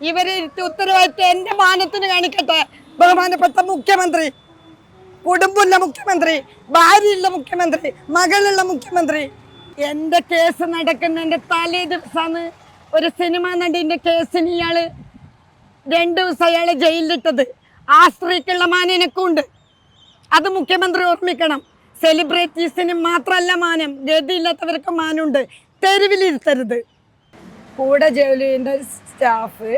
ഇവരെ ഉത്തരവാദിത്വം എന്റെ മാനത്തിന് കാണിക്കട്ടെ. ബഹുമാനപ്പെട്ട മുഖ്യമന്ത്രി കുടുംബമുള്ള മുഖ്യമന്ത്രി ഭാര്യയുള്ള മുഖ്യമന്ത്രി മകളുള്ള മുഖ്യമന്ത്രി. എന്റെ കേസ് നടക്കുന്നതിന്റെ തലേ ദിവസമാണ് ഒരു സിനിമ നടിന്റെ കേസിന് ഇയാൾ രണ്ടു ദിവസം അയാളെ ജയിലിലിട്ടത്. ആ സ്ത്രീക്കുള്ള മാനം അത് മുഖ്യമന്ത്രി ഓർമ്മിക്കണം. സെലിബ്രിറ്റീസിന് മാത്രമല്ല മാനം. ഗതിയില്ലാത്തവർക്ക് മാനമുണ്ട് തെരുവിലിരുത്തരുത്. കൂടെ ജോലി ചെയ്യുന്ന സ്റ്റാഫ്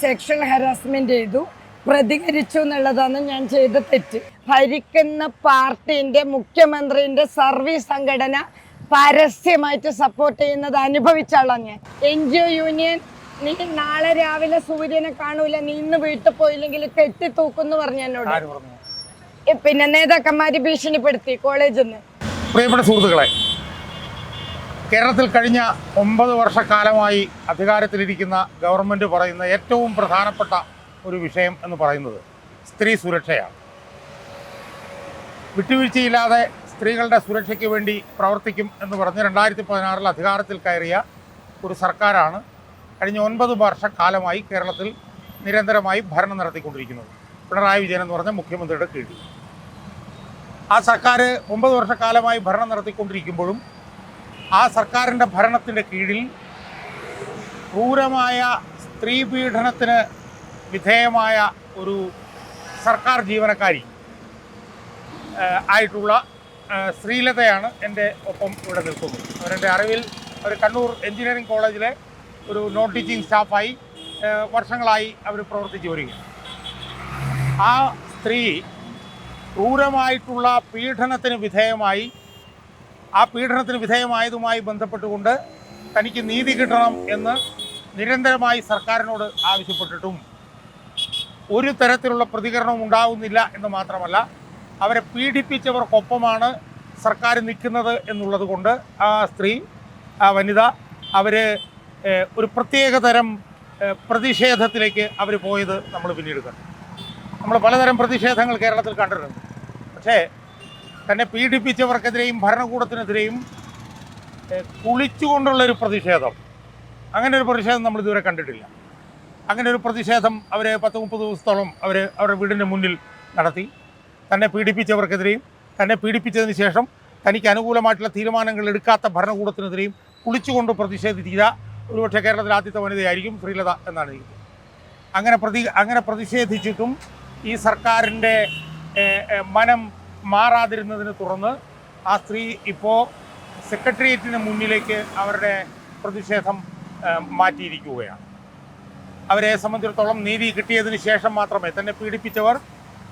സെക്ഷൽ ഹരാസ്മെന്റ് ചെയ്തു പ്രതികരിച്ചു എന്നുള്ളതാണ് ഞാൻ ചെയ്ത തെറ്റ്. ഭരിക്കുന്ന പാർട്ടിന്റെ മുഖ്യമന്ത്രിന്റെ സർവീസ് സംഘടന പരസ്യമായിട്ട് സപ്പോർട്ട് ചെയ്യുന്നത് അനുഭവിച്ചാളാണ് ഞാൻ. എൻ ജി ഒ യൂണിയൻ നീ നാളെ രാവിലെ സൂര്യനെ കാണൂല നീ ഇന്ന് വീട്ടിൽ പോയില്ലെങ്കിൽ കെട്ടി തൂക്കുന്നു പറഞ്ഞു? എന്നോട് പിന്നെ നേതാക്കന്മാര് ഭീഷണിപ്പെടുത്തി കോളേജിൽ നിന്ന് പ്രിയപ്പെട്ട സുഹൃത്തുക്കളെ കേരളത്തിൽ കഴിഞ്ഞ ഒമ്പത് വർഷക്കാലമായി അധികാരത്തിലിരിക്കുന്ന ഗവൺമെന്റ് പറയുന്ന ഏറ്റവും പ്രധാനപ്പെട്ട ഒരു വിഷയം എന്ന് പറയുന്നത് സ്ത്രീ സുരക്ഷയാണ്. വിട്ടുവീഴ്ചയില്ലാതെ സ്ത്രീകളുടെ സുരക്ഷയ്ക്ക് വേണ്ടി പ്രവർത്തിക്കും എന്ന് പറഞ്ഞ് രണ്ടായിരത്തി പതിനാറിൽ അധികാരത്തിൽ കയറിയ ഒരു സർക്കാരാണ് കഴിഞ്ഞ ഒൻപത് വർഷക്കാലമായി കേരളത്തിൽ നിരന്തരമായി ഭരണം നടത്തിക്കൊണ്ടിരിക്കുന്നത്. പിണറായി വിജയൻ എന്ന് പറഞ്ഞ മുഖ്യമന്ത്രിയുടെ കീഴിൽ. ആ സർക്കാർ ഒമ്പത് വർഷക്കാലമായി ഭരണം നടത്തിക്കൊണ്ടിരിക്കുമ്പോഴും ആ സർക്കാരിന്റെ ഭരണത്തിന്റെ കീഴിൽ ക്രൂരമായ സ്ത്രീ പീഡനത്തിന് വിധേയമായ ഒരു സർക്കാർ ജീവനക്കാരി ആയിട്ടുള്ള ശ്രീലതയാണ് എന്റെ ഒപ്പം ഇവിടെ നിൽക്കുന്നത്. അവരെന്റെ അറിവിൽ അവർ കണ്ണൂർ എഞ്ചിനീയറിംഗ് കോളേജിലെ ഒരു നോൺ ടീച്ചിങ് സ്റ്റാഫായി വർഷങ്ങളായി അവർ പ്രവർത്തിച്ചു വരികയാണ്. ആ സ്ത്രീ ക്രൂരമായിട്ടുള്ള പീഡനത്തിന് വിധേയമായി ആ പീഡനത്തിന് വിധേയമായതുമായി ബന്ധപ്പെട്ടുകൊണ്ട് തനിക്ക് നീതി കിട്ടണം എന്ന് നിരന്തരമായി സർക്കാരിനോട് ആവശ്യപ്പെട്ടിട്ടും ഒരു തരത്തിലുള്ള പ്രതികരണവും ഉണ്ടാവുന്നില്ല എന്ന് മാത്രമല്ല അവരെ പീഡിപ്പിച്ചവർക്കൊപ്പമാണ് സർക്കാർ നിൽക്കുന്നത് എന്നുള്ളത് കൊണ്ട് ആ സ്ത്രീ ആ വനിത അവർ ഒരു പ്രത്യേക തരം പ്രതിഷേധത്തിലേക്ക് അവർ പോയത് നമ്മൾ പിന്നീട് കണ്ടു. നമ്മൾ പലതരം പ്രതിഷേധങ്ങൾ കേരളത്തിൽ കണ്ടിട്ടുണ്ട്. പക്ഷേ തന്നെ പീഡിപ്പിച്ചവർക്കെതിരെയും ഭരണകൂടത്തിനെതിരെയും കുളിച്ചുകൊണ്ടുള്ള ഒരു പ്രതിഷേധം. അങ്ങനെ ഒരു പ്രതിഷേധം നമ്മൾ ഇതുവരെ കണ്ടിട്ടില്ല. അങ്ങനെ ഒരു പ്രതിഷേധം അവർ പത്ത് മുപ്പത് ദിവസത്തോളം അവർ അവരുടെ വീടിന്റെ മുന്നിൽ നടത്തി. തന്നെ പീഡിപ്പിച്ചവർക്കെതിരെയും തന്നെ പീഡിപ്പിച്ചതിന് ശേഷം തനിക്ക് അനുകൂലമായിട്ടുള്ള തീരുമാനങ്ങൾ എടുക്കാത്ത ഭരണകൂടത്തിനെതിരെയും കുളിച്ചുകൊണ്ട് പ്രതിഷേധിച്ച ഒരുപക്ഷെ കേരളത്തിൽ ആദ്യത്തെ വനിതയായിരിക്കും ശ്രീലത എന്നാണ് എനിക്ക് അങ്ങനെ പ്രതി അങ്ങനെ പ്രതിഷേധിച്ചിട്ടും ഈ സർക്കാരിന്റെ മനം മാറാതിരുന്നതിനെ തുറന്ന് ആ സ്ത്രീ ഇപ്പോൾ സെക്രട്ടേറിയറ്റിന് മുന്നിലേക്ക് അവരുടെ പ്രതിഷേധം മാറ്റിയിരിക്കുകയാണ്. അവരെ സംബന്ധിച്ചിടത്തോളം നീതി കിട്ടിയതിന് ശേഷം മാത്രമേ തന്നെ പീഡിപ്പിച്ചവർ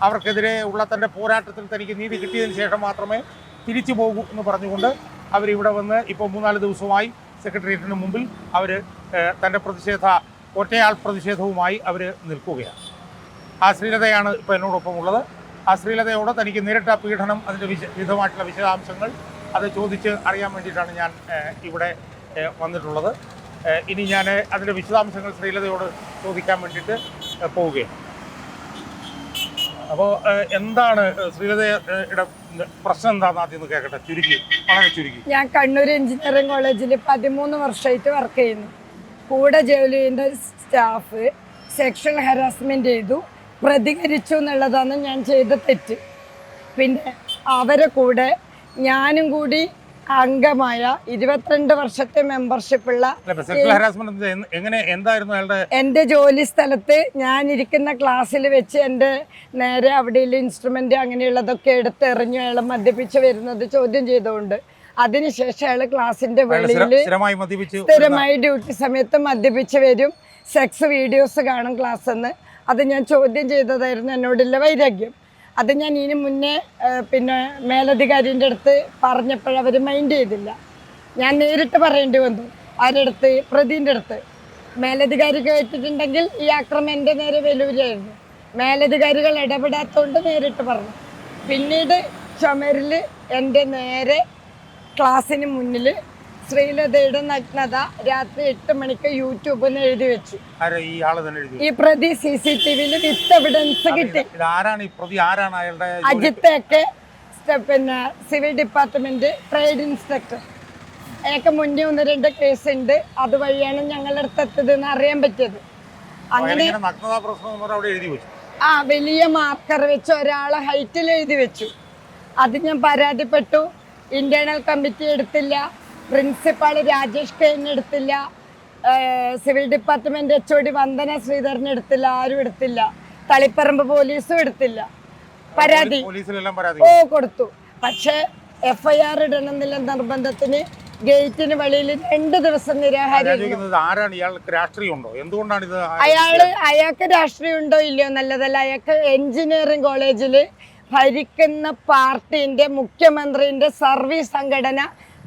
അവർക്കെതിരെ ഉള്ള തന്റെ പോരാട്ടത്തിൽ തനിക്ക് നീതി കിട്ടിയതിന് ശേഷം മാത്രമേ തിരിച്ചു പോകൂ എന്ന് പറഞ്ഞുകൊണ്ട് അവരിവിടെ വന്ന് ഇപ്പോൾ മൂന്നാൽ ദിവസമായി സെക്രട്ടേറിയറ്റിന് മുമ്പിൽ അവർ തന്റെ പ്രതിഷേധ ഒറ്റയാൾ പ്രതിഷേധവുമായി അവർ നിൽക്കുകയാണ്. ആ ശ്രീലതയാണ് ഇപ്പോൾ എന്നോടൊപ്പം ഉള്ളത് ആ ശ്രീലതയോട് തനിക്ക് നേരിട്ട പീഡനം അതിന്റെ വിശ വിധമായിട്ടുള്ള വിശദാംശങ്ങൾ അത് ചോദിച്ച് അറിയാൻ വേണ്ടിയിട്ടാണ് ഞാൻ ഇവിടെ വന്നിട്ടുള്ളത്. ഇനി ഞാൻ അതിന്റെ വിശദാംശങ്ങൾ ശ്രീലതയോട് ചോദിക്കാൻ വേണ്ടിയിട്ട് പോവുകയാണ്. അപ്പോൾ എന്താണ് ശ്രീലതയുടെ പ്രശ്നം എന്താണെന്ന് ആദ്യം ഒന്ന് കേൾക്കട്ടെ ചുരുക്കി വളരെ ചുരുക്കി. ഞാൻ കണ്ണൂർ എഞ്ചിനീയറിംഗ് കോളേജിൽ പതിമൂന്ന് വർഷമായിട്ട് വർക്ക് ചെയ്യുന്നു. കൂടെ ജോലി ചെയ്യുന്ന സ്റ്റാഫ് സെക്ഷൽ ഹരാസ്മെന്റ് ചെയ്തു. പ്രതികരിച്ചു എന്നുള്ളതാണ് ഞാൻ ചെയ്ത തെറ്റ്. പിന്നെ അവരെ കൂടെ ഞാനും കൂടി അംഗമായ ഇരുപത്തിരണ്ട് വർഷത്തെ മെമ്പർഷിപ്പുള്ള ഉള്ള എന്റെ എങ്ങനെ എന്തായിരുന്നു അയാളുടെ എന്റെ ജോലി സ്ഥലത്ത് ഞാൻ ഇരിക്കുന്ന ക്ലാസ്സിൽ വെച്ച് എന്റെ നേരെ അവിടെയുള്ള ഇൻസ്ട്രുമെന്റ് അങ്ങനെയുള്ളതൊക്കെ എടുത്ത് എറിഞ്ഞു അയാൾ മദ്യപിച്ച് വരുന്നത് ചോദ്യം ചെയ്തുകൊണ്ട് അതിനുശേഷം അയാൾ ക്ലാസ്സിന്റെ വെളിയിൽ സ്ഥിരമായി ഡ്യൂട്ടി സമയത്ത് മദ്യപിച്ച് വരും. സെക്സ് വീഡിയോസ് കാണും ക്ലാസ് എന്ന് അത് ഞാൻ ചോദ്യം ചെയ്തതായിരുന്നു എന്നോടുള്ള വൈരാഗ്യം. അത് ഞാൻ ഇതിന് മുന്നേ പിന്നെ മേലധികാരിന്റെ അടുത്ത് പറഞ്ഞപ്പോൾ അവർ മൈൻഡ് ചെയ്തില്ല. ഞാൻ നേരിട്ട് പറയേണ്ടി വന്നു. അടുത്ത്? പ്രതിന്റെ അടുത്ത്. മേലധികാരി കേട്ടിട്ടുണ്ടെങ്കിൽ ഈ ആക്രമം എന്റെ നേരെ വെല്ലുവിളിയായിരുന്നു. മേലധികാരികൾ ഇടപെടാത്തതുകൊണ്ട് നേരിട്ട് പറഞ്ഞു. പിന്നീട് ചുമരിൽ എന്റെ നേരെ ക്ലാസ്സിന് മുന്നിൽ ശ്രീലതയുടെ നഗ്നത രാത്രി എട്ട് മണിക്ക് യൂട്യൂബിൽ എഴുതി വെച്ചു. ഈ ആൾ തന്നെ എഴുതി ഈ പ്രതി സി സി ടി വിയിൽ വിത്ത് എവിഡൻസ് കിട്ടി. ഇത് ആരാണ് ഈ പ്രതി? ആരാണ് അയാളുടെ ജോലി? അജിത്തൊക്കെ പിന്നെ സിവിൽ ഡിപ്പാർട്ട്മെന്റ് ട്രേഡ് ഇൻസ്പെക്ടർ. അയാൾക്ക് മുന്നേ ഒന്ന് രണ്ട് കേസ് ഉണ്ട്. അതുവഴിയാണ് ഞങ്ങളുടെ അടുത്ത് എത്തതെന്ന് അറിയാൻ പറ്റിയത്. അങ്ങനെ ഇങ്ങനെ നഗ്നതാ പ്രശ്നം എന്ന് പറഞ്ഞ് അവിടെ എഴുതി വെച്ചു. ആ വലിയ മാർക്കർ വെച്ച് ഒരാളെ ഹൈറ്റിൽ എഴുതി വെച്ചു. അത് ഞാൻ പരാതിപ്പെട്ടു. ഇന്റേണൽ കമ്മിറ്റി എടുത്തില്ല. പ്രിൻസിപ്പാൾ രാജേഷ് കെയിൻ എടുത്തില്ല civil department H O D Vandana Sreedharan എടുത്തില്ല ആരും എടുത്തില്ല. തളിപ്പറമ്പ് പോലീസും എടുത്തില്ല. പരാതി. ഓ കൊടുത്തു. പക്ഷേ എഫ് ഐ ആർ ഇടണമെന്നില്ല നിർബന്ധത്തിന്. ഗേറ്റിന് വെളിയിൽ രണ്ട് ദിവസം നിരാഹാരം അയാൾ അയാൾക്ക് രാഷ്ട്രീയം ഉണ്ടോ ഇല്ലയോ നല്ലതല്ല. അയാൾക്ക് എഞ്ചിനീയറിംഗ് കോളേജിൽ ഭരിക്കുന്ന പാർട്ടിന്റെ മുഖ്യമന്ത്രിന്റെ സർവീസ് സംഘടന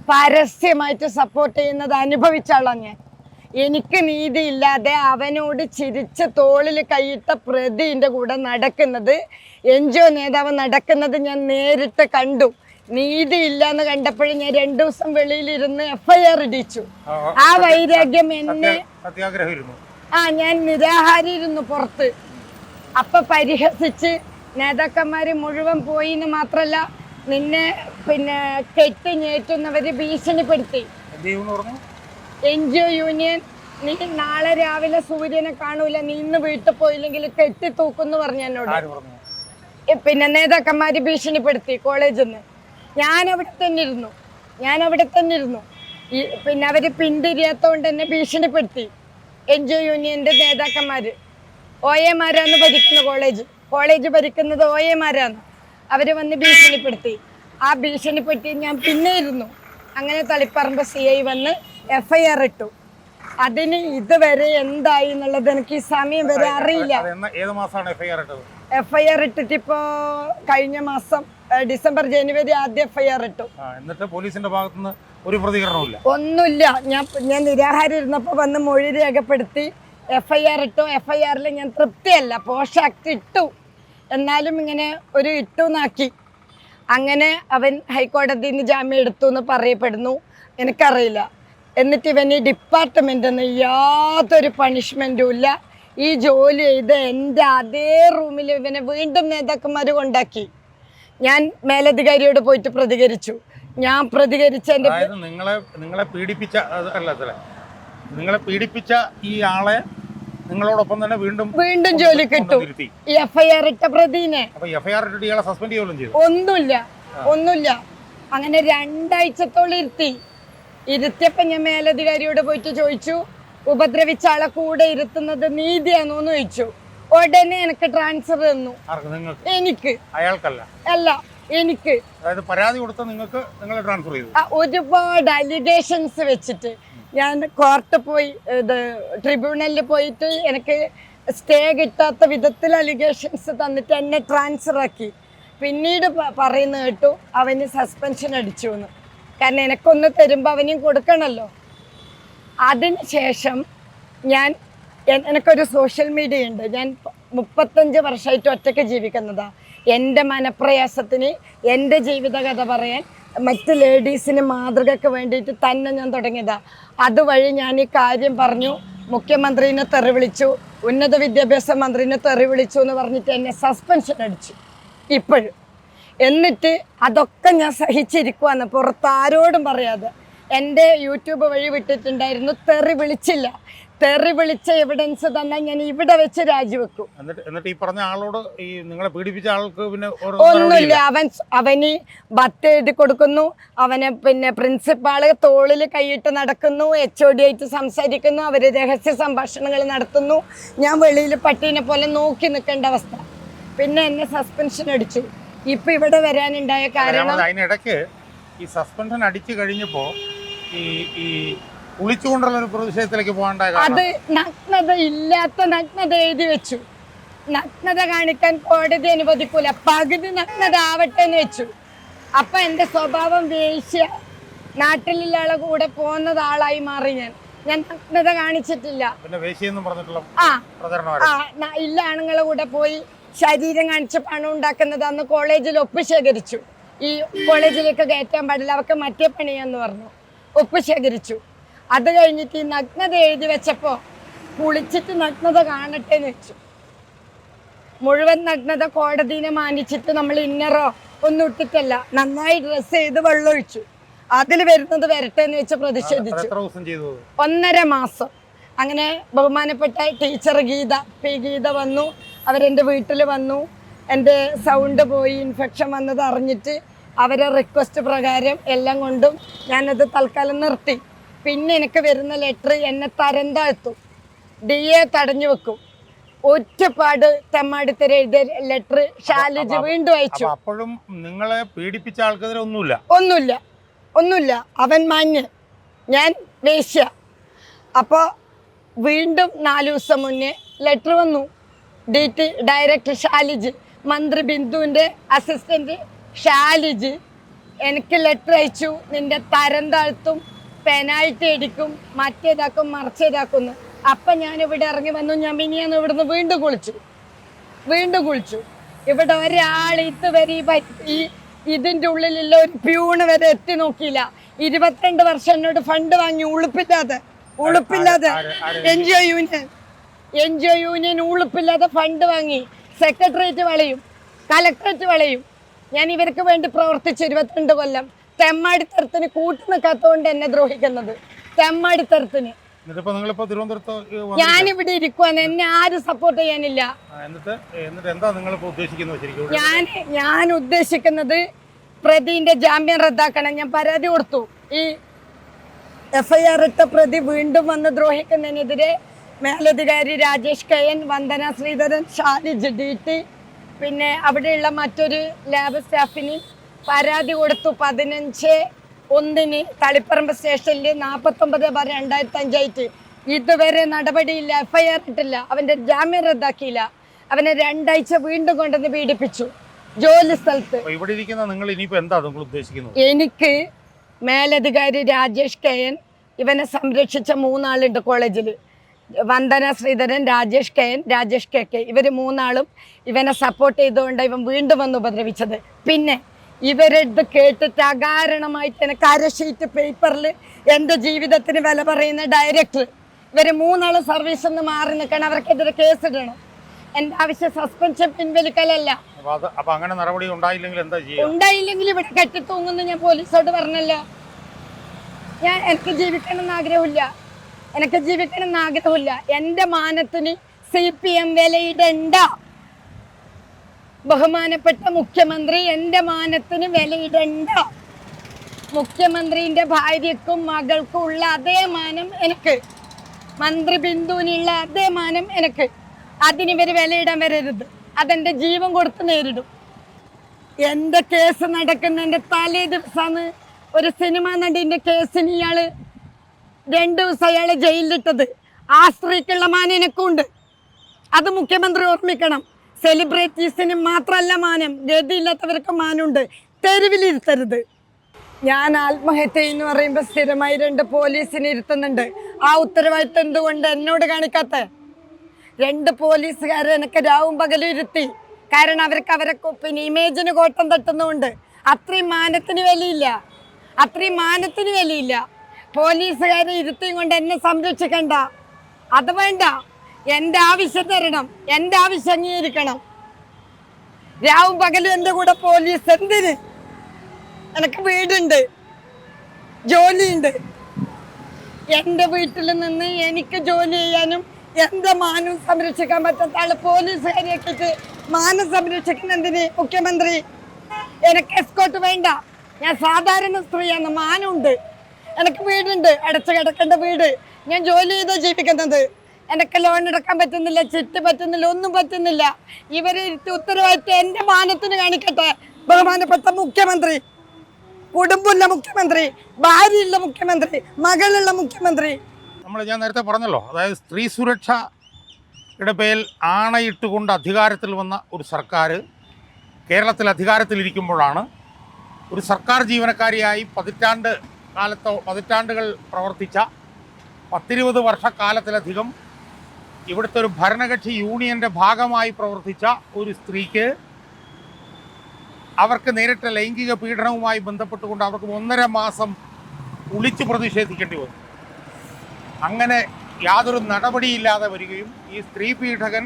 പരസ്യമായിട്ട് സപ്പോർട്ട് ചെയ്യുന്നത് അനുഭവിച്ചാളാണ് ഞാൻ. എനിക്ക് നീതിയില്ലാതെ അവനോട് ചിരിച്ച് തോളിൽ കൈയിട്ട പ്രതിന്റെ കൂടെ നടക്കുന്നത് എൻ ജി ഒ നേതാവ് നടക്കുന്നത് ഞാൻ നേരിട്ട് കണ്ടു. നീതിയില്ല എന്ന് കണ്ടപ്പോഴും ഞാൻ രണ്ടു ദിവസം വെളിയിലിരുന്ന് എഫ്ഐആർ ഇടിച്ചു. ആ, വൈരാഗ്യം എന്നെ ആ ഞാൻ നിരാഹാരിയിരുന്നു പുറത്ത്. അപ്പൊ പരിഹസിച്ച് നേതാക്കന്മാര് മുഴുവൻ പോയി എന്ന് മാത്രല്ല നിന്നെ പിന്നെ കെട്ടി ഞേറ്റുന്നവര് ഭീഷണിപ്പെടുത്തി. എന്ത് ചെയ്യുമെന്ന് എൻ ജി ഒ യൂണിയൻ നീ നാളെ രാവിലെ സൂര്യനെ കാണൂല നീ ഇന്ന് വീട്ടിൽ പോയില്ലെങ്കിൽ കെട്ടി തൂക്കുന്നു പറഞ്ഞു എന്നോട്. പിന്നെ നേതാക്കന്മാര് ഭീഷണിപ്പെടുത്തി കോളേജിൽ നിന്ന് ഞാൻ അവിടെ തന്നെ ഇരുന്നു ഞാൻ അവിടെ തന്നെ ഇരുന്നു ഈ പിന്നെ അവർ പിന്തിരിയാത്തോണ്ട് എന്നെ ഭീഷണിപ്പെടുത്തി. എൻ ജി ഒ യൂണിയന്റെ നേതാക്കന്മാര്. ഒ എമാരാന്ന് ഭരിക്കുന്നത് കോളേജ്. കോളേജ് ഭരിക്കുന്നത് ഒ എമാരാന്ന് അവർ വന്ന് ഭീഷണിപ്പെടുത്തി. ആ ഭീഷണിപ്പെടുത്തി ഞാൻ പിന്നെ ഇരുന്നു. അങ്ങനെ തളിപ്പറമ്പ് സി ഐ വന്ന് എഫ് ഐ ആർ ഇട്ടു. അതിന് ഇതുവരെ എന്തായി എന്നുള്ളത് എനിക്ക് ഈ സമയം വരെ അറിയില്ല. ഏത് ഇട്ടത്? എഫ് ഐ ആർ ഇട്ടിട്ട് ഇപ്പോ കഴിഞ്ഞ മാസം ഡിസംബർ ജനുവരി ആദ്യം എഫ് ഐ ആർ ഇട്ടു. എന്നിട്ട് പോലീസിന്റെ ഭാഗത്തുനിന്ന് ഒരു പ്രതികരണമില്ല ഒന്നുമില്ല. ഞാൻ ഞാൻ നിരാഹാരം ഇരുന്നപ്പോ വന്ന് മൊഴി രേഖപ്പെടുത്തി എഫ് ഐ ആർ ഇട്ടു. എഫ് ഐ ആറിൽ ഞാൻ തൃപ്തിയല്ല. പോഷ ആക്ട് ഇട്ടു. എന്നാലും ഇങ്ങനെ ഒരു ഇട്ടുന്നാക്കി അങ്ങനെ അവൻ ഹൈക്കോടതിയിൽ നിന്ന് ജാമ്യം എടുത്തു എന്ന് പറയപ്പെടുന്നു. എനിക്കറിയില്ല. എന്നിട്ട് ഇവന് ഡിപ്പാർട്ട്മെന്റിൽ നിന്ന് യാതൊരു പണിഷ്മെന്റും ഇല്ല. ഈ ജോലി ചെയ്ത് എന്റെ അതേ റൂമിൽ ഇവനെ വീണ്ടും നേതാക്കന്മാർ കൊണ്ടാക്കി. ഞാൻ മേലധികാരിയോട് പോയിട്ട് പ്രതികരിച്ചു. ഞാൻ പ്രതികരിച്ച എന്റെ നിങ്ങളെ നിങ്ങളെ പീഡിപ്പിച്ച അല്ല നിങ്ങളെ പീഡിപ്പിച്ച ഈ ആളെ നിങ്ങളോടൊപ്പം തന്നെ വീണ്ടും വീണ്ടും ജോലി കിട്ടും. കൊണ്ടുവന്നിരുത്തി. ഈ എഫ് ഐ ആർ ഇട്ട പ്രതിനെ. അപ്പൊ എഫ്ഐആർ ഇട്ടിട്ട് ഇയാളെ സസ്പെൻഡ് ചെയ്യുകയും ചെയ്തു. ഒന്നുമില്ല. ഒന്നുമില്ല. അങ്ങനെ രണ്ടാഴ്ചത്തോളം ഇരുത്തി. ഇരുത്തിയപ്പോ ഞാൻ മേലധികാരിയോട് പോയിട്ട് ചോദിച്ചു ഉപദ്രവിച്ച ആളെ കൂടെ ഇരുത്തുന്നത് നീതിയാണോ എന്ന് ചോദിച്ചു. ഉടനെ എനിക്ക് ട്രാൻസ്ഫർ തന്നു. എനിക്ക്. അയാൾക്കല്ല. അല്ല എനിക്ക്. അതായത് പരാതി കൊടുത്ത നിങ്ങൾക്ക് നിങ്ങൾ ട്രാൻസ്ഫർ ചെയ്തു. ഒരുപാട് അലിഗേഷൻസ് വെച്ചിട്ട്. ഞാൻ കോർട്ട് പോയി ഇത് ട്രിബ്യൂണലിൽ പോയിട്ട് എനിക്ക് സ്റ്റേ കിട്ടാത്ത വിധത്തിൽ അലിഗേഷൻസ് തന്നിട്ട് എന്നെ ട്രാൻസ്ഫർ ആക്കി. പിന്നീട് പറയുന്ന കേട്ടു അവന് സസ്പെൻഷൻ അടിച്ചു എന്ന് കാരണം എനക്കൊന്ന് തരുമ്പോൾ അവനും കൊടുക്കണമല്ലോ ശേഷം ഞാൻ എനിക്കൊരു സോഷ്യൽ മീഡിയ ഉണ്ട് ഞാൻ മുപ്പത്തഞ്ച് വർഷമായിട്ട് ഒറ്റയ്ക്ക് ജീവിക്കുന്നതാണ് എന്റെ മനപ്രയാസത്തിന് എന്റെ ജീവിതകഥ പറയാൻ മറ്റ് ലേഡീസിന് മാതൃകയ്ക്ക് വേണ്ടിയിട്ട് തന്നെ ഞാൻ തുടങ്ങിയതാ. അതുവഴി ഞാൻ ഈ കാര്യം പറഞ്ഞു. മുഖ്യമന്ത്രിനെ തെറി വിളിച്ചു. ഉന്നത വിദ്യാഭ്യാസ മന്ത്രിനെ തെറി വിളിച്ചു എന്ന് പറഞ്ഞിട്ട് എന്നെ സസ്പെൻഷൻ അടിച്ചു. ഇപ്പോഴും. എന്നിട്ട് അതൊക്കെ ഞാൻ സഹിച്ചിരിക്കുവാന്ന് പുറത്താരോടും പറയാതെ. എന്റെ യൂട്യൂബ് വഴി വിട്ടിട്ടുണ്ടായിരുന്നു തെറി വിളിച്ചില്ല. തെറി വിളിച്ച എവിഡൻസ് തന്നെ ഞാൻ ഇവിടെ വെച്ച് രാജിവെക്കും. എന്നിട്ട് എന്നിട്ട് ഈ പറഞ്ഞ ആളോട് ഈ നിങ്ങളെ പീഡിപ്പിച്ച ആൾക്ക് പിന്നെ ഒന്നുമില്ല. അവൻ അവന് ബത്ത് എഴുതി കൊടുക്കുന്നു. അവനെ പിന്നെ പ്രിൻസിപ്പാൾ തോളിൽ കൈയിട്ട് നടക്കുന്നു. എച്ച് ഒ ഡി ആയിട്ട് സംസാരിക്കുന്നു. അവർ രഹസ്യ സംഭാഷണങ്ങൾ നടത്തുന്നു. ഞാൻ വെളിയിൽ പട്ടീനെ പോലെ നോക്കി നിൽക്കേണ്ട അവസ്ഥ. പിന്നെ എന്നെ സസ്പെൻഷൻ അടിച്ചു. ഇപ്പൊ ഇവിടെ വരാനുണ്ടായ കാരണം അതിനിടയ്ക്ക് ഈ സസ്പെൻഷൻ അടിച്ചു കഴിഞ്ഞപ്പോ ഈ ഈ കുളിച്ചുകൊണ്ടുള്ള ഒരു പ്രതിഷേധത്തിലേക്ക് പോകേണ്ട അത് നഗ്നത ഇല്ലാത്ത നഗ്നത എഴുതി വെച്ചു. നഗ്നത കാണിക്കാൻ കോടതി അനുവദിക്കൂല. പകുതി നഗ്നത ആവട്ടെ എന്ന് വെച്ചു. അപ്പൊ എന്റെ സ്വഭാവം വേശ്യ നാട്ടിലുള്ള ആളെ കൂടെ പോകുന്നത് ആളായി മാറി ഞാൻ. ഞാൻ നഗ്നത കാണിച്ചിട്ടില്ല. ആ. ആ ഇല്ല ആണുങ്ങളെ കൂടെ പോയി ശരീരം കാണിച്ച് പണം ഉണ്ടാക്കുന്നത് അന്ന് കോളേജിൽ ഒപ്പ് ശേഖരിച്ചു. ഈ കോളേജിലേക്ക് കയറ്റാൻ പാടില്ല. അവർക്ക് മറ്റേ പണിയാന്ന് പറഞ്ഞു. ഒപ്പ് ശേഖരിച്ചു. അത് കഴിഞ്ഞിട്ട് ഈ നഗ്നത എഴുതി വെച്ചപ്പോ കുളിച്ചിട്ട് നഗ്നത കാണട്ടെ എന്ന് വെച്ചു. മുഴുവൻ നഗ്നത കോടതിനെ മാനിച്ചിട്ട് നമ്മൾ ഇന്നറോ ഒന്നും ഇട്ടിട്ടല്ല നന്നായി ഡ്രസ്സ് ചെയ്ത് വെള്ളമൊഴിച്ചു അതിൽ വരുന്നത് വരട്ടെ എന്ന് വെച്ച് പ്രതിഷേധിച്ചു. ഒന്നര മാസം. അങ്ങനെ ബഹുമാനപ്പെട്ട ടീച്ചർ ഗീത പി ഗീത വന്നു അവരെന്റെ വീട്ടിൽ വന്നു. എന്റെ സൗണ്ട് പോയി ഇൻഫെക്ഷൻ വന്നത് അറിഞ്ഞിട്ട് അവരെ റിക്വസ്റ്റ് പ്രകാരം എല്ലാം കൊണ്ടും ഞാനത് തൽക്കാലം നിർത്തി. പിന്നെ എനിക്ക് വരുന്ന ലെറ്റർ എന്നെ തരം താഴ്ത്തും ഡി എ തടഞ്ഞു വെക്കും. ഒറ്റപ്പാട് തെമ്മാടിത്തര എഴുതിയ ലെറ്റർ ഷാലിജ് വീണ്ടും അയച്ചു. അപ്പൊ അപ്പോഴും നിങ്ങളെ പീഡിപ്പിച്ച ആൾക്കെതിരെ ഒന്നുമില്ല? ഒന്നുമില്ല. ഒന്നുമില്ല. അവൻ മാന്യൻ. ഞാൻ വേശ്യ. അപ്പോൾ വീണ്ടും നാലു ദിവസം മുന്നേ ലെറ്റർ വന്നു. ഡി ടി ഡയറക്ടർ ഷാലിജ് മന്ത്രി ബിന്ദുവിന്റെ അസിസ്റ്റന്റ് ഷാലിജ് എനിക്ക് ലെറ്റർ അയച്ചു. നിന്റെ തരം താഴ്ത്തും പെനാൽറ്റി അടിക്കും മറ്റേതാക്കും മറിച്ചേതാക്കുന്നു. അപ്പൊ ഞാൻ ഇവിടെ ഇറങ്ങി വന്നു ഞാൻ മിനിയാന്ന് ഇവിടുന്ന് വീണ്ടും കുളിച്ചു. വീണ്ടും കുളിച്ചു. ഇവിടെ ഒരാൾ ഇതുവരെ ഈ ഇതിന്റെ ഉള്ളിലുള്ള ഒരു പ്യൂണ് വരെ എത്തി നോക്കിയില്ല. ഇരുപത്തിരണ്ട് വർഷം എന്നോട് ഫണ്ട് വാങ്ങി ഉളുപ്പില്ലാതെ ഉളുപ്പില്ലാതെ? N G O union N G O union ഉളുപ്പില്ലാതെ fund വാങ്ങി. സെക്രട്ടേറിയറ്റ് വളയും കലക്ടറേറ്റ് വളയും. ഞാൻ ഇവർക്ക് വേണ്ടി പ്രവർത്തിച്ചു ഇരുപത്തിരണ്ട് കൊല്ലം തെമ്മാടിത്തരത്തിന് കൂട്ടു നിൽക്കാത്തതുകൊണ്ട് എന്നെ ദ്രോഹിക്കുന്നത്. തെമ്മാടിത്തരത്തിന്. ഞാനിവിടെ ഇരിക്കുവാന്ന് എന്നെ ആരും സപ്പോർട്ട് ചെയ്യാനില്ല. ഞാൻ ഞാൻ ഉദ്ദേശിക്കുന്നത് പ്രതിന്റെ ജാമ്യം റദ്ദാക്കണം. ഞാൻ പരാതി കൊടുത്തു. ഈ എഫ്ഐആർ ഇട്ട പ്രതി വീണ്ടും വന്ന് ദ്രോഹിക്കുന്നതിനെതിരെ മേലധികാരി Rajesh K N Vandana Sreedharan Shalij D T പിന്നെ അവിടെയുള്ള മറ്റൊരു ലാബ് സ്റ്റാഫിന് പരാതി കൊടുത്തു പതിനഞ്ച് ഒന്നിന് തളിപ്പറമ്പ് സ്റ്റേഷനിൽ നാൽപ്പത്തൊമ്പത് ബാർ രണ്ടായിരത്തി അഞ്ചായിട്ട് ഇതുവരെ നടപടിയില്ല എഫ്ഐആർ ഇട്ടില്ല അവന്റെ ജാമ്യം റദ്ദാക്കിയില്ല. അവനെ രണ്ടാഴ്ച വീണ്ടും കൊണ്ടുവന്ന് പീഡിപ്പിച്ചു. ജോലി സ്ഥലത്ത്. ഇവിടെ ഇരിക്കുന്ന നിങ്ങൾ ഇനിയിപ്പോ എന്താ നിങ്ങൾ ഉദ്ദേശിക്കുന്നത്? എനിക്ക് മേലധികാരി രാജേഷ് കെ എൻ ഇവനെ സംരക്ഷിച്ച മൂന്നാളുണ്ട് കോളേജിൽ Vandana Sreedharan Rajesh K N Rajesh K K. ഇവർ മൂന്നാളും ഇവനെ സപ്പോർട്ട് ചെയ്തുകൊണ്ട് ഇവൻ വീണ്ടും വന്ന് ഉപദ്രവിച്ചത്. പിന്നെ ഇവരത് കേട്ടിട്ട് അകാരണമായിട്ട് എനിക്ക് അര ഷീറ്റ് പേപ്പറിൽ എന്റെ ജീവിതത്തിന് വില പറയുന്ന ഡയറക്ടർ ഇവർ മൂന്നാളും സർവീസിൽ നിന്ന് മാറി നിൽക്കണം അവർക്കെതിരെ കേസിടണം. എന്റെ ആവശ്യം സസ്പെൻഷൻ പിൻവലിക്കലല്ല. അപ്പൊ അങ്ങനെ നടപടി ഉണ്ടായില്ലെങ്കിൽ എന്താ ചെയ്യുക ഉണ്ടായില്ലെങ്കിൽ ഇവിടെ കെട്ടിത്തൂങ്ങുന്നു ഞാൻ പോലീസോട് പറഞ്ഞല്ലോ. ഞാൻ എനിക്ക് ജീവിക്കണം എന്ന് ആഗ്രഹമില്ല. എനിക്ക് ജീവിക്കണം എന്ന് ആഗ്രഹമില്ല. എന്റെ മാനത്തിന് സി പി എം വിലയിടണ്ട. ബഹുമാനപ്പെട്ട മുഖ്യമന്ത്രി എന്റെ മാനത്തിന് വിലയിടണ്ട. മുഖ്യമന്ത്രിന്റെ ഭാര്യക്കും മകൾക്കും ഉള്ള അതേ മാനം എനിക്ക്. മന്ത്രി ബിന്ദുവിനുള്ള അതേ മാനം എനിക്ക്. അതിനിവർ വിലയിടാൻ വരരുത്. അതെന്റെ ജീവൻ കൊടുത്ത് നേരിടും. എന്റെ കേസ് നടക്കുന്നതിന്റെ തലേ ദിവസമാണ് ഒരു സിനിമ നടീന്റെ കേസിന് ഇയാൾ രണ്ട് ദിവസം അയാളെ ജയിലിലിട്ടത്. ആ സ്ത്രീക്കുള്ള മാനം എനിക്കുണ്ട്. അത് മുഖ്യമന്ത്രി ഓർമ്മിക്കണം. സെലിബ്രിറ്റീസിന് മാത്രമല്ല മാനം ഗതിയില്ലാത്തവർക്ക് മാനമുണ്ട് തെരുവിലിരുത്തരുത്. ഞാൻ ആത്മഹത്യ എന്ന് പറയുമ്പോൾ സ്ഥിരമായി രണ്ട് പോലീസിനെ ഇരുത്തുന്നുണ്ട്. ആ ഉത്തരവാദിത്വം എന്തുകൊണ്ട് എന്നോട് കാണിക്കാത്ത? രണ്ട് പോലീസുകാരെ എനിക്ക് രാവും പകലും ഇരുത്തി. കാരണം അവർക്ക് അവരെ പിന്നെ ഇമേജിന് കോട്ടം തട്ടുന്നുണ്ട് അത്രയും മാനത്തിന് വിലയില്ല. അത്രയും മാനത്തിന് വിലയില്ല. പോലീസുകാരെ ഇരുത്തിയും കൊണ്ട് എന്നെ സംരക്ഷിക്കണ്ട. അത് വേണ്ട. എന്റെ ആവശ്യം തരണം എന്റെ ആവശ്യം അംഗീകരിക്കണം. രാവും പകലും എന്റെ കൂടെ പോലീസ് എന്തിന്? എനിക്ക് വീടുണ്ട് ജോലിയുണ്ട്. എന്റെ വീട്ടിൽ നിന്ന് എനിക്ക് ജോലി ചെയ്യാനും എന്റെ മാനം സംരക്ഷിക്കാൻ പറ്റാത്ത ആൾ പോലീസുകാരിയാക്കിയിട്ട് മാനം സംരക്ഷിക്കുന്ന എന്തിന് മുഖ്യമന്ത്രി? എനിക്ക് എസ്കോട്ട് വേണ്ട. ഞാൻ സാധാരണ സ്ത്രീയാണ് മാനമുണ്ട് എനിക്ക് വീടുണ്ട് അടച്ചു കിടക്കേണ്ട വീട്. ഞാൻ ജോലി ചെയ്താ ജീവിക്കുന്നത്. എനിക്ക് ലോൺ എടുക്കാൻ പറ്റുന്നില്ല ചിട്ട് പറ്റുന്നില്ല ഒന്നും പറ്റുന്നില്ല. ഇവർ ഉത്തരവാദിത്വം എന്റെ മാനത്തിന് കാണിക്കട്ടെ. ബഹുമാനപ്പെട്ട മുഖ്യമന്ത്രി കുടുംബമുള്ള മുഖ്യമന്ത്രി ഭാര്യയുള്ള മുഖ്യമന്ത്രി മകളുള്ള മുഖ്യമന്ത്രി. നമ്മൾ ഞാൻ നേരത്തെ പറഞ്ഞല്ലോ അതായത് സ്ത്രീ സുരക്ഷയുടെ പേരിൽ ആണയിട്ടുകൊണ്ട് അധികാരത്തിൽ വന്ന ഒരു സർക്കാർ കേരളത്തിൽ അധികാരത്തിലിരിക്കുമ്പോഴാണ് ഒരു സർക്കാർ ജീവനക്കാരിയായി പതിറ്റാണ്ട് കാലത്തോ പതിറ്റാണ്ടുകൾ പ്രവർത്തിച്ച പത്തിരുപത് വർഷക്കാലത്തിലധികം ഇവിടുത്തെ ഒരു ഭരണകക്ഷി യൂണിയന്റെ ഭാഗമായി പ്രവർത്തിച്ച ഒരു സ്ത്രീക്ക് അവർക്ക് നേരിട്ട ലൈംഗിക പീഡനവുമായി ബന്ധപ്പെട്ടുകൊണ്ട് അവർക്ക് ഒന്നര മാസം ഒളിച്ചു പ്രതിഷേധിക്കേണ്ടി വന്നു. അങ്ങനെ യാതൊരു നടപടിയില്ലാതെ വരികയും ഈ സ്ത്രീ പീഡകൻ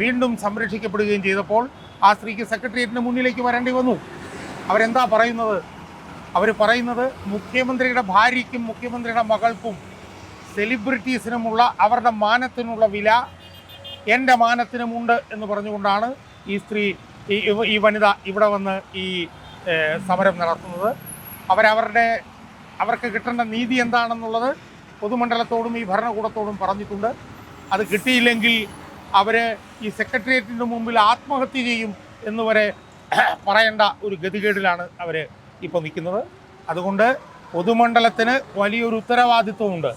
വീണ്ടും സംരക്ഷിക്കപ്പെടുകയും ചെയ്തപ്പോൾ ആ സ്ത്രീക്ക് സെക്രട്ടേറിയറ്റിന് മുന്നിലേക്ക് വരേണ്ടി വന്നു. അവരെന്താ പറയുന്നത്? അവർ പറയുന്നത് മുഖ്യമന്ത്രിയുടെ ഭാര്യയ്ക്കും മുഖ്യമന്ത്രിയുടെ മകൾക്കും സെലിബ്രിറ്റീസിനുമുള്ള അവരുടെ മാനത്തിനുള്ള വില എന്റെ മാനത്തിനുമുണ്ട് എന്ന് പറഞ്ഞുകൊണ്ടാണ് ഈ സ്ത്രീ ഈ വനിത ഇവിടെ വന്ന് ഈ സമരം നടത്തുന്നത്. അവരവരുടെ അവർക്ക് കിട്ടേണ്ട നീതി എന്താണെന്നുള്ളത് പൊതുമണ്ഡലത്തോടും ഈ ഭരണകൂടത്തോടും പറഞ്ഞിട്ടുണ്ട്. അത് കിട്ടിയില്ലെങ്കിൽ അവർ ഈ സെക്രട്ടേറിയറ്റിന്റെ മുമ്പിൽ ആത്മഹത്യ ചെയ്യും എന്ന് വരെ പറയേണ്ട ഒരു ഗതികേടിലാണ് അവർ ഇപ്പോൾ നിൽക്കുന്നത്. അതുകൊണ്ട് പൊതുമണ്ഡലത്തിന് വലിയൊരു ഉത്തരവാദിത്വമുണ്ട്.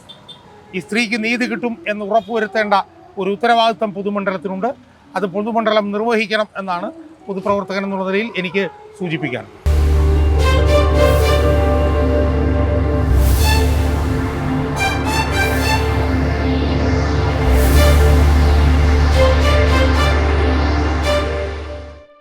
ഈ സ്ത്രീക്ക് നീതി കിട്ടും എന്ന് ഉറപ്പുവരുത്തേണ്ട ഒരു ഉത്തരവാദിത്തം പൊതുമണ്ഡലത്തിനുണ്ട്. അത് പൊതുമണ്ഡലം നിർവഹിക്കണം എന്നാണ് പൊതുപ്രവർത്തകൻ എന്നുള്ള നിലയിൽ എനിക്ക് സൂചിപ്പിക്കാൻ